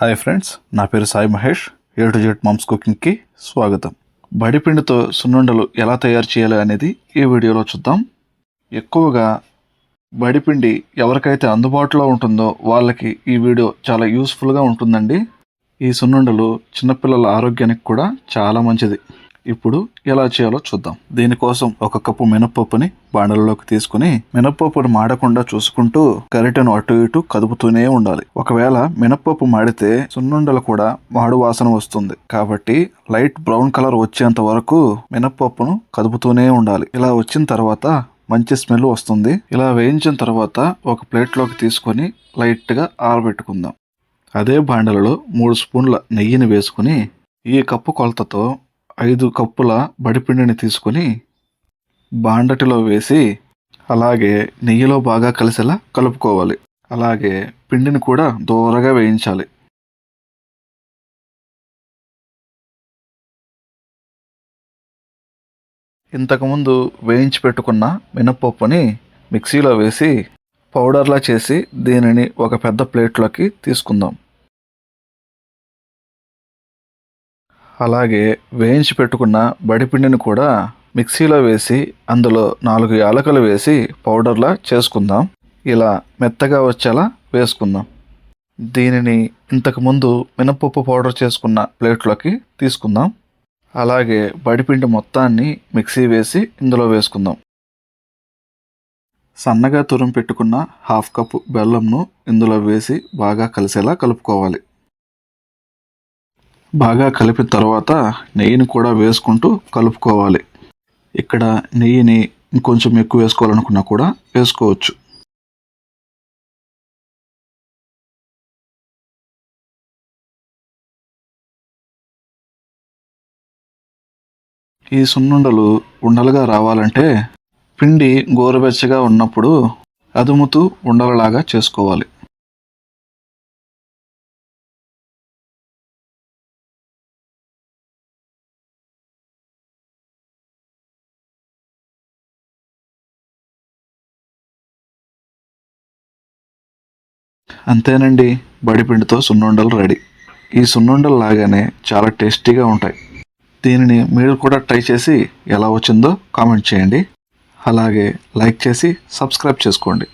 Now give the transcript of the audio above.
Hi friends నా పేరు Sai Mahesh. A to Z mom's కుకింగ్కి స్వాగతం. బడిపిండితో సున్నుండలు ఎలా తయారు చేయాలి అనేది ఈ వీడియోలో చూద్దాం. ఎక్కువగా బడిపిండి ఎవరికైతే అందుబాటులో ఉంటుందో వాళ్ళకి ఈ వీడియో చాలా యూస్ఫుల్గా ఉంటుందండి. ఈ సున్నుండలు చిన్నపిల్లల ఆరోగ్యానికి కూడా చాలా మంచిది. ఇప్పుడు ఎలా చేయాలో చూద్దాం. దీనికోసం ఒక కప్పు మినప్పప్పుని బాండలలోకి తీసుకుని మినప్పప్పుని మాడకుండా చూసుకుంటూ గరిటెను అటు ఇటు కదుపుతూనే ఉండాలి. ఒకవేళ మినప్పప్పు మాడితే సున్నుండలు కూడా మాడు వాసన వస్తుంది. కాబట్టి లైట్ బ్రౌన్ కలర్ వచ్చేంత వరకు మినప్పప్పును కదుపుతూనే ఉండాలి. ఇలా వచ్చిన తర్వాత మంచి స్మెల్ వస్తుంది. ఇలా వేయించిన తర్వాత ఒక ప్లేట్లోకి తీసుకొని లైట్గా ఆరబెట్టుకుందాం. అదే బాండలలో మూడు స్పూన్ల నెయ్యిని వేసుకుని ఈ కప్పు కొలతతో ఐదు కప్పుల బడిపిండిని తీసుకొని బాండటిలో వేసి అలాగే నెయ్యిలో బాగా కలిసేలా కలుపుకోవాలి. అలాగే పిండిని కూడా దూరగా వేయించాలి. ఇంతకుముందు వేయించి పెట్టుకున్న మినప్పప్పుని మిక్సీలో వేసి పౌడర్లా చేసి దీనిని ఒక పెద్ద ప్లేట్లోకి తీసుకుందాం. అలాగే వేయించి పెట్టుకున్న బడిపిండిని కూడా మిక్సీలో వేసి అందులో నాలుగు యాలకులు వేసి పౌడర్లా చేసుకుందాం. ఇలా మెత్తగా వచ్చేలా వేసుకుందాం. దీనిని ఇంతకుముందు మినపప్పు పౌడర్ చేసుకున్న ప్లేట్లోకి తీసుకుందాం. అలాగే బడిపిండి మొత్తాన్ని మిక్సీ వేసి ఇందులో వేసుకుందాం. సన్నగా తురుము పెట్టుకున్న హాఫ్ కప్ బెల్లంను ఇందులో వేసి బాగా కలిసేలా కలుపుకోవాలి. బాగా కలిపిన తర్వాత నెయ్యిని కూడా వేసుకుంటూ కలుపుకోవాలి. ఇక్కడ నెయ్యిని ఇంకొంచెం ఎక్కువ వేసుకోవాలనుకున్నా కూడా వేసుకోవచ్చు. ఈ సున్నుండలు ఉండలుగా రావాలంటే పిండి గోరువెచ్చగా ఉన్నప్పుడు అదుముతూ ఉండలలాగా చేసుకోవాలి. అంతేనండి బడిపిండితో సున్నుండలు రెడీ. ఈ సున్నుండలు లాగానే చాలా టేస్టీగా ఉంటాయి. దీనిని మీరు కూడా ట్రై చేసి ఎలా వచ్చిందో కామెంట్ చేయండి. అలాగే లైక్ చేసి సబ్స్క్రైబ్ చేసుకోండి.